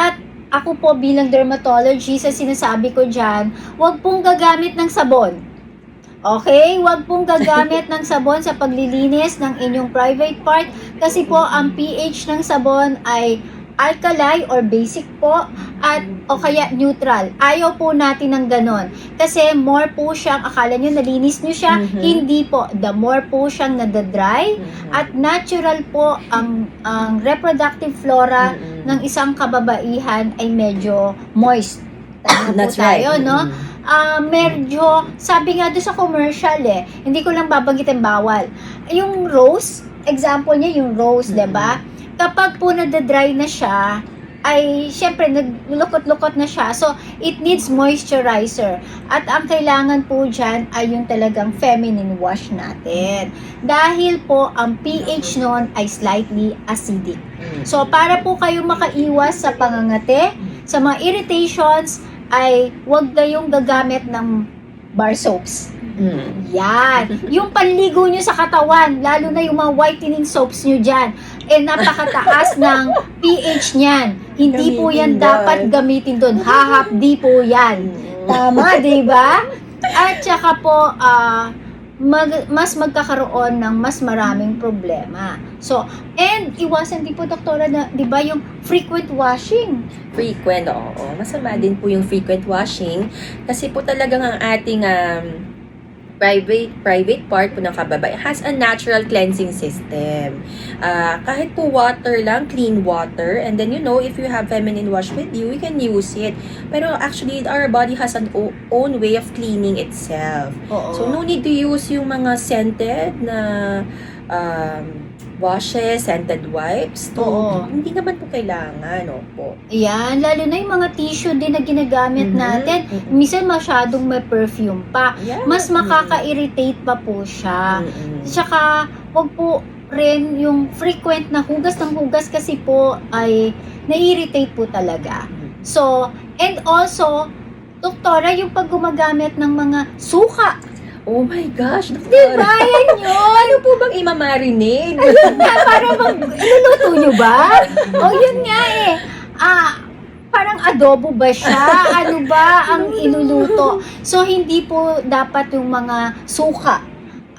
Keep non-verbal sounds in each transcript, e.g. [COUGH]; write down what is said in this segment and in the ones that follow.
At ako po bilang dermatologist, sa sinasabi ko dyan, huwag pong gagamit ng sabon. Okay? Huwag pong gagamit ng sabon sa paglilinis ng inyong private part kasi po ang pH ng sabon ay alkali or basic po at o kaya neutral. Ayaw po natin ng ganon. Kasi more po siyang, akala nyo nalinis nyo siya, Mhm. hindi po. The more po siyang nadadry Mhm. at natural po ang, ang reproductive flora Mm-mm. Ng isang kababaihan ay medyo moist. Tama po That's tayo, right. no? Ah, medyo, sabi nga doon sa commercial eh, hindi ko lang babanggitin bawal. Yung rose, example niya yung rose, Mhm. 'di ba? Kapag po nadadry na siya, ay syempre naglulukot-lukot na siya. So, it needs moisturizer. At ang kailangan po dyan ay yung talagang feminine wash natin. Dahil po ang pH noon ay slightly acidic. Mm. So, para po kayo makaiwas sa pangangate, sa mga irritations, ay huwag kayong gagamit ng bar soaps. Mm. Yan. Yung panligo nyo sa katawan, lalo na yung mga whitening soaps nyo dyan, eh napakataas [LAUGHS] ng pH niyan. Hindi po yan dapat gamitin doon. Hahapdi po yan. Tama, [LAUGHS] di ba? At saka po, ah, mag, mas magkakaroon ng mas maraming problema. So, and iwasan din po, doktora, na, di ba, yung frequent washing. frequent, oo. Masama din po yung frequent washing kasi po talagang ang ating um, private private part po ng kababay has a natural cleansing system. Ah, kahit po water lang, clean water, and then you know, if you have feminine wash with you, you can use it. Pero actually, our body has an own way of cleaning itself. Oo. So, no need to use yung mga scented na um, washes, scented wipes. To, Oo. Hindi naman po kailangan, opo. Yan, lalo na yung mga tissue din na ginagamit Mhm. natin. Mhm. Minsan masyadong may perfume pa. Yeah. Mas makaka-irritate pa po siya. Mm-mm. Tsaka, wag po rin yung frequent na hugas ng hugas kasi po ay nai-irritate po talaga. So, and also, doktora, yung pag gumagamit ng mga suka. Oh my gosh, Di Doctor. ba? Yan yun. Ano po bang imamarinate? Ayun nga, para bang, iluluto nyo ba? [LAUGHS] O yun nga eh. Ah, parang adobo ba siya? Ano ba ang iluluto? So, hindi po dapat yung mga suka.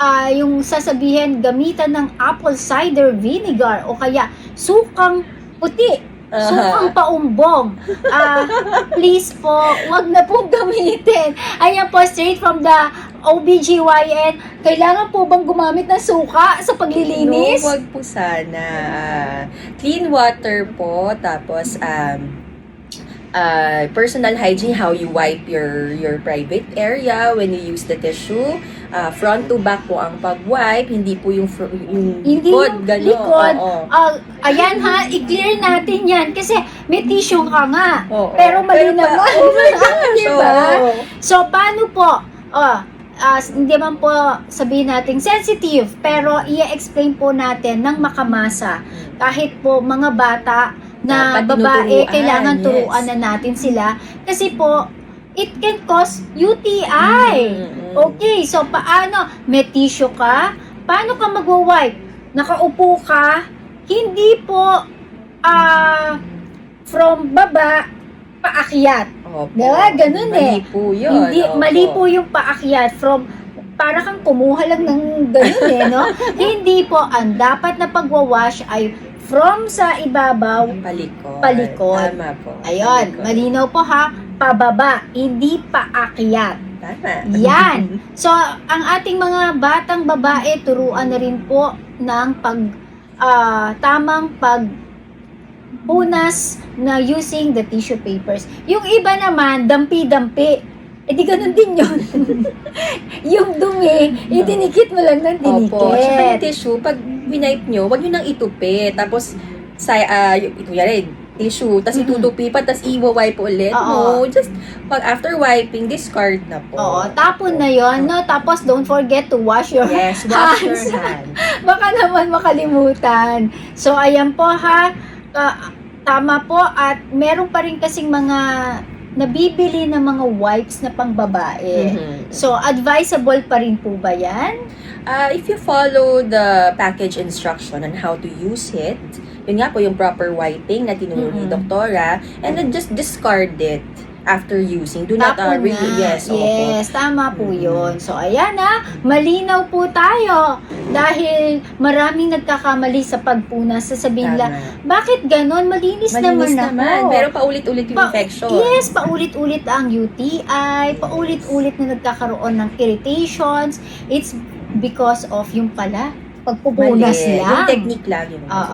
Ah, yung sasabihin, gamitan ng apple cider vinegar o kaya sukang puti. Sukang paumbong. Ah, please po, wag na pong gamitin. Ayan po, straight from the OBGYN. Kailangan po bang gumamit ng suka sa paglilinis? No, wag po sana. Clean water po, tapos um, uh, personal hygiene, how you wipe your your private area when you use the tissue. Uh, front to back po ang pag-wipe, hindi po yung, yung Hindi likod, yung gano'n. likod. Oo. Ah, ayan ha, i-clear natin yan. Kasi may tissue ka nga. Oo. Pero mali naman. [LAUGHS] Oh my gosh! [LAUGHS] Diba? So, paano po? Oh, ah, hindi man po sabihin natin sensitive, pero i-explain po natin ng makamasa. Kahit po mga bata na Dapat babae, kailangan yes. turuan na natin sila. Kasi po, it can cause UTI. Mm-mm. Okay, so paano? May tissue ka? Paano ka magwa-wipe? Nakaupo ka? Hindi po ah from baba paakyat. Opo. Diba? Ganun Mali eh. po yun. Hindi opo. mali po yung paakyat from para kang kumuha lang ng ganun eh, no? [LAUGHS] Hindi po ang dapat na pagwawash ay from sa ibabaw Palikod. Palikod. Tama po. Ayun, Palikod. malinaw po ha, pababa, hindi paakyat. Tama. Yan. [LAUGHS] So, ang ating mga batang babae, turuan na rin po ng pag, ah, tamang pag punas na using the tissue papers. Yung iba naman, dampi-dampi. Eh di ganun din yun. [LAUGHS] yung dumi, idinikit mo lang ng Opo. Tsaka yung dinikit. tissue, pag winipe nyo, wag nyo nang itupi. Tapos, sa, uh, yung, kunyari, tissue, tapos itutupi pa, tapos i-wipe ulit. Oo. No, just, pag after wiping, discard na po. Oo, tapon na yon no? Tapos don't forget to wash your Yes, wash your hands. hands. [LAUGHS] Baka naman makalimutan. So, ayan po ha. Ka- tama po. At meron pa rin kasing mga nabibili na mga wipes na pang babae. Mhm. So, advisable pa rin po ba yan? Uh, if you follow the package instruction on how to use it, yun nga po yung proper whiting na tinuro ni Mm-mm. doktora and then just discard it after using. Do not uh, really, na. yes, opo. yes, tama po Mm. yun. So, ayan na, malinaw po tayo. Dahil maraming nagkakamali sa pagpuna. Sasabihin nila, bakit ganon? Malinis, Malinis naman, naman, ako. pero paulit-ulit yung Pa- infection. Yes, paulit-ulit ang UTI, paulit-ulit na nagkakaroon ng irritations. It's because of yung pala, pagpupunas Mali. lang. Yung technique lang yun. Oo.